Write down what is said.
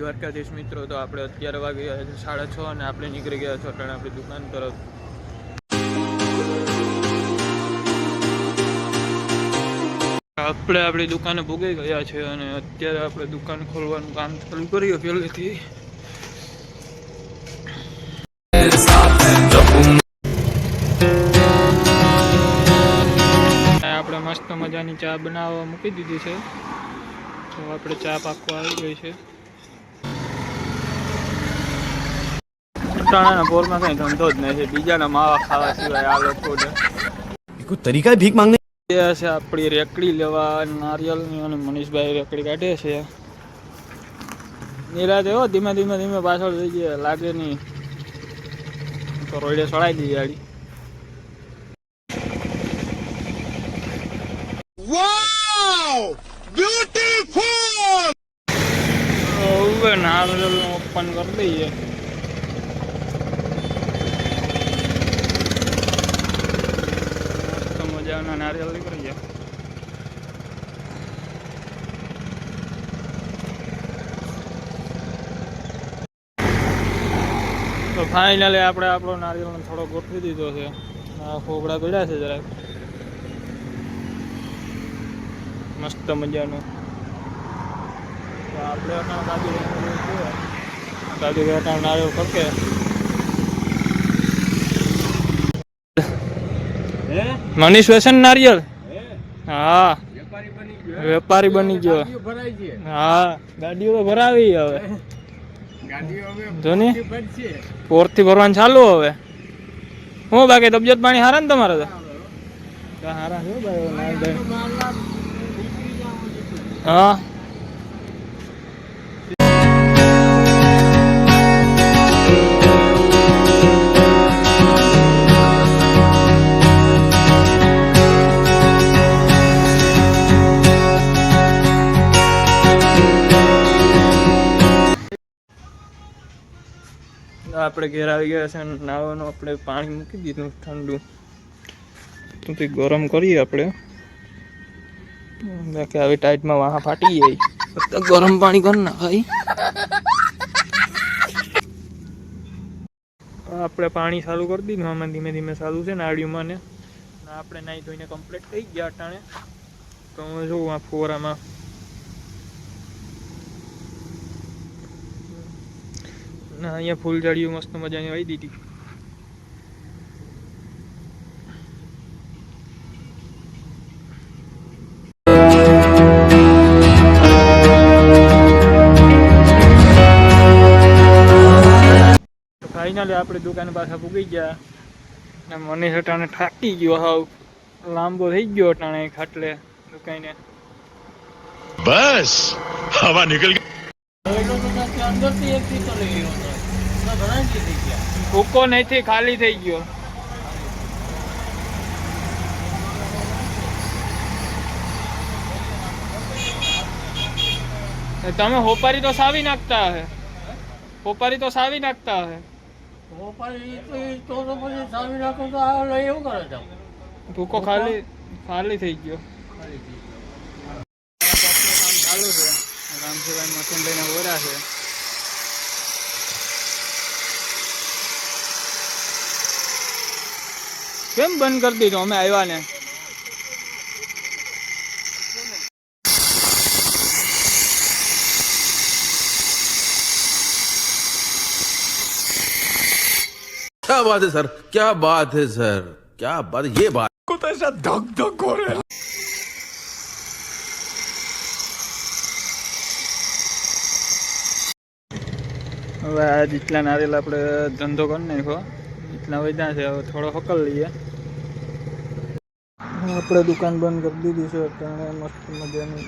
દ્વારકાધીશ મિત્રો, તો આપણે અત્યારે વાગી છે સાડા છ અને આપણે નીકળી ગયા છો કારણ આપણી દુકાન તરફ. આપણે આપણી દુકાને ભોગી ગયા છે અને અત્યારે આપણે દુકાન ખોલવાનું કામ ચાલુ કર્યું પહેલેથી. આપણે મસ્ત મજાની ચા બનાવવા મૂકી દીધી છે. તો આપણે ચા પાકવા આવી ગઈ છે. ધંધો જ નથી બીજાના માવા ખાવા સિવાય તરીકા ભીખ માંગને છે આપણી રેકડી લેવા નારિયેલની અને મનીષભાઈ રેકડી કાઢે છે. નિરાતે હો ધીમે ધીમે ધીમે પાછળ થઈ ગયા. લાગે નહીં. તો રોડે સળાઈ દઈએ ગાડી. બ્યુટીફુલ હવે નારિયેલનું ઓપન કરી દઈએ. મજાના નારિયેલ નીકળી ગયા તો ફાઇનલી આપણે આપણો નારિયેળનો થોડો ગોઠવી દીધો છે. ખોબડા પડ્યા છે જરાક. મસ્ત મજાનું. આપણે કાજુ કાજુ નારિયેળ કરકે મનીષ વેસન નારિયેળ? હા? વેપારી બની ગયો. હા ગાડીઓ ભરાવી હવે. જો ને. પોરથી ભરવાનું ચાલુ હવે. હું બાકી તબિયત પાણી હારા ને તમારે તો? હારા. હા. આપણે ઘેર આવી ગયા છે અને નાવાનું આપણે પાણી મૂકી દીધું ઠંડુ. તો તે ગરમ કરીએ આપણે. બાકી આવી ટાઈટમાં વાહ ફાટી જાય ગરમ પાણી કર નાખાય. આપણે પાણી ચાલુ કરી દીધું. આમાં ધીમે ધીમે ચાલુ છે નાળીઓમાં ને. ને આપણે નાહી ધોઈને કમ્પ્લીટ થઈ ગયા અટાણે. તો હું જોઉં આ ફોરામાં અને અહીંયા ફૂલઝાડીઓ મસ્ત મજાની વાવી દીધી. ફાઇનલી આપણે દુકાન પાછા પૂગી ગયા. અને મને હટાને થાકી ગયો હાવ. લાંબો થઈ ગયો હટાણે ખાટલે દુકાને. બસ હવા નીકળી ગઈ. અંદરથી એક થી લઈ ગયો ભૂકો નથી ખાલી થઈ ગયો. તમે હોપારી તો સાવી નાખતા હે. હોપારી તો સાવી નાખતા હે. ભૂકો ખાલી ખાલી થઈ ગયો. કામ ચાલુ છે રામજીભાઈ મશીન લઈને ઓરા છે. કેમ બંધ કરી દીધો અમે આવ્યા ને क्या बात है सर क्या बात है सर क्या बात ये बात को तो ऐसा धक धक हो रहा है હવે આ જેટલા નારિયેલ આપણે ધંધો કરી નાખ્યો એટલા વધ્યા છે, હવે થોડો હકલ લઈએ. આપણે દુકાન બંધ કરી દીધી છે, અત્યારે મસ્ત મજાની